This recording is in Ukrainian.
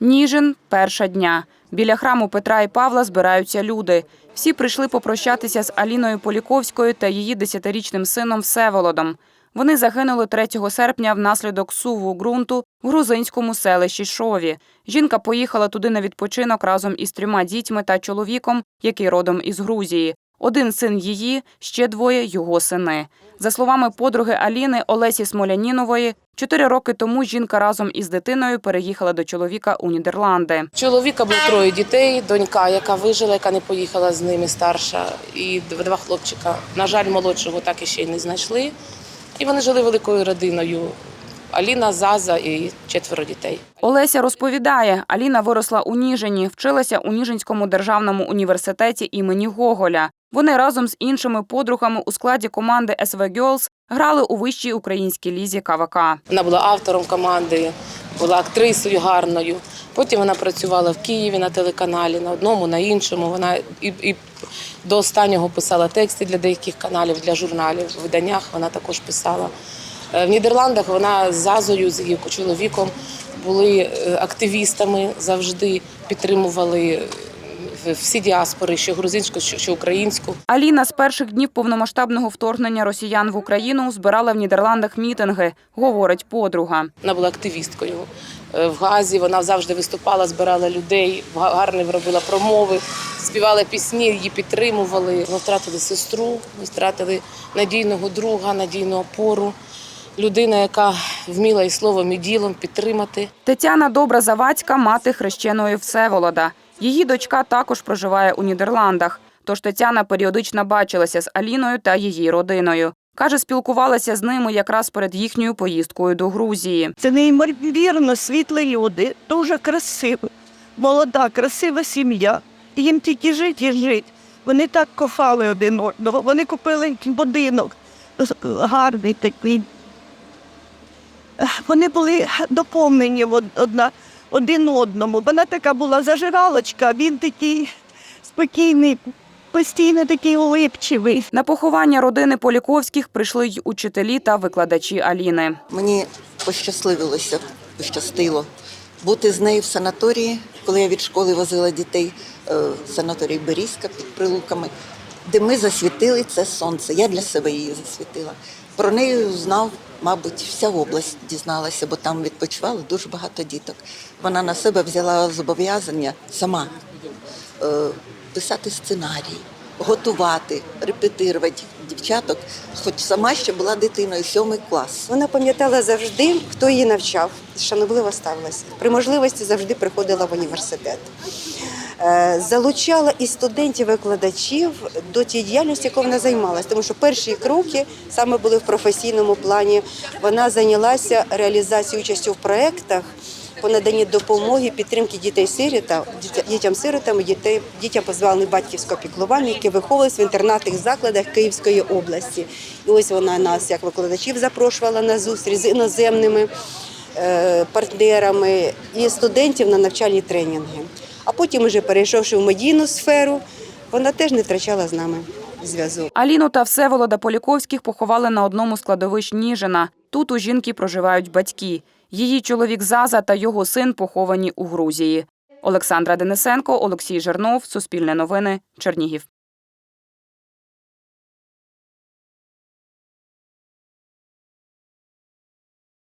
Ніжин перша дня. Біля храму Петра і Павла збираються люди. Всі прийшли попрощатися з Аліною Поліковською та її десятирічним сином Всеволодом. Вони загинули 3 серпня внаслідок суву ґрунту в грузинському селищі Шові. Жінка поїхала туди на відпочинок разом із трьома дітьми та чоловіком, який родом із Грузії. Один син її, ще двоє його сини. За словами подруги Аліни Олесі Смолянінової, чотири роки тому жінка разом із дитиною переїхала до чоловіка у Нідерланди. Чоловіка було троє дітей, донька, яка вижила, яка не поїхала з ними старша, і два хлопчика. На жаль, молодшого так і ще й не знайшли. І вони жили великою родиною. Аліна, Заза і четверо дітей. Олеся розповідає, Аліна виросла у Ніжині, вчилася у Ніжинському державному університеті імені Гоголя. Вони разом з іншими подругами у складі команди СВ Girls грали у вищій українській лізі КВК. Вона була автором команди, була актрисою гарною. Потім вона працювала в Києві на телеканалі, на одному, на іншому. Вона і, і до останнього писала тексти для деяких каналів, для журналів, в виданнях вона також писала. Е, В Нідерландах вона з Зазою, з її чоловіком були е, активістами, завжди підтримували е, всі діаспори, що грузинську, що українську. Аліна з перших днів повномасштабного вторгнення росіян в Україну збирала в Нідерландах мітинги, говорить подруга. Вона була активісткою в Газі. Вона завжди виступала, збирала людей, га- гарно робила промови, співала пісні, її підтримували. Ми втратили сестру, ми втратили надійного друга, надійну опору. Людина, яка вміла і словом, і ділом підтримати. Тетяна Добра Завадська, мати хрещеної Всеволода. Її дочка також проживає у Нідерландах. Тож Тетяна періодично бачилася з Аліною та її родиною. Каже, спілкувалася з ними якраз перед їхньою поїздкою до Грузії. Це неймовірно світлі люди, дуже красиві, молода, красива сім'я. Їм тільки жити і жити. Вони так кохали один одного. Вони купили будинок гарний такий. Вони були доповнені одна, один одному. Вона така була зажиралочка, він такий спокійний, постійно такий улипчивий. На поховання родини Поліковських прийшли й учителі та викладачі Аліни. Мені пощасливилося, пощастило бути з нею в санаторії, коли я від школи возила дітей е, в санаторій Берізка під прилуками, де ми засвітили це сонце. Я для себе її засвітила. Про неї знав, мабуть, вся область дізналася, бо там відпочивало дуже багато діток. Вона на себе взяла зобов'язання сама е, писати сценарій, готувати, репетирувати дівчаток, хоч сама ще була дитиною, сьомий клас. Вона пам'ятала завжди, хто її навчав, шанобливо ставилася. При можливості завжди приходила в університет. Е, Залучала і студентів, викладачів до тієї діяльності, якою вона займалася, тому що перші кроки саме були в професійному плані. Вона зайнялася реалізацією участю в проєктах по наданні допомоги, підтримки дітей сиріта, дітям сиротам, дітей, дітям позбавлених батьківського піклування, які виховувалися в інтернатних закладах Київської області. І ось вона нас, як викладачів, запрошувала на зустріч з іноземними е, партнерами і студентів на навчальні тренінги. А потім, уже перейшовши в медійну сферу, вона теж не втрачала з нами зв'язок. Аліну та Всеволода Поліковських поховали на одному з кладовищ Ніжина. Тут у жінки проживають батьки. Її чоловік Заза та його син поховані у Грузії. Олександра Денисенко, Олексій Жернов, Суспільне новини, Чернігів.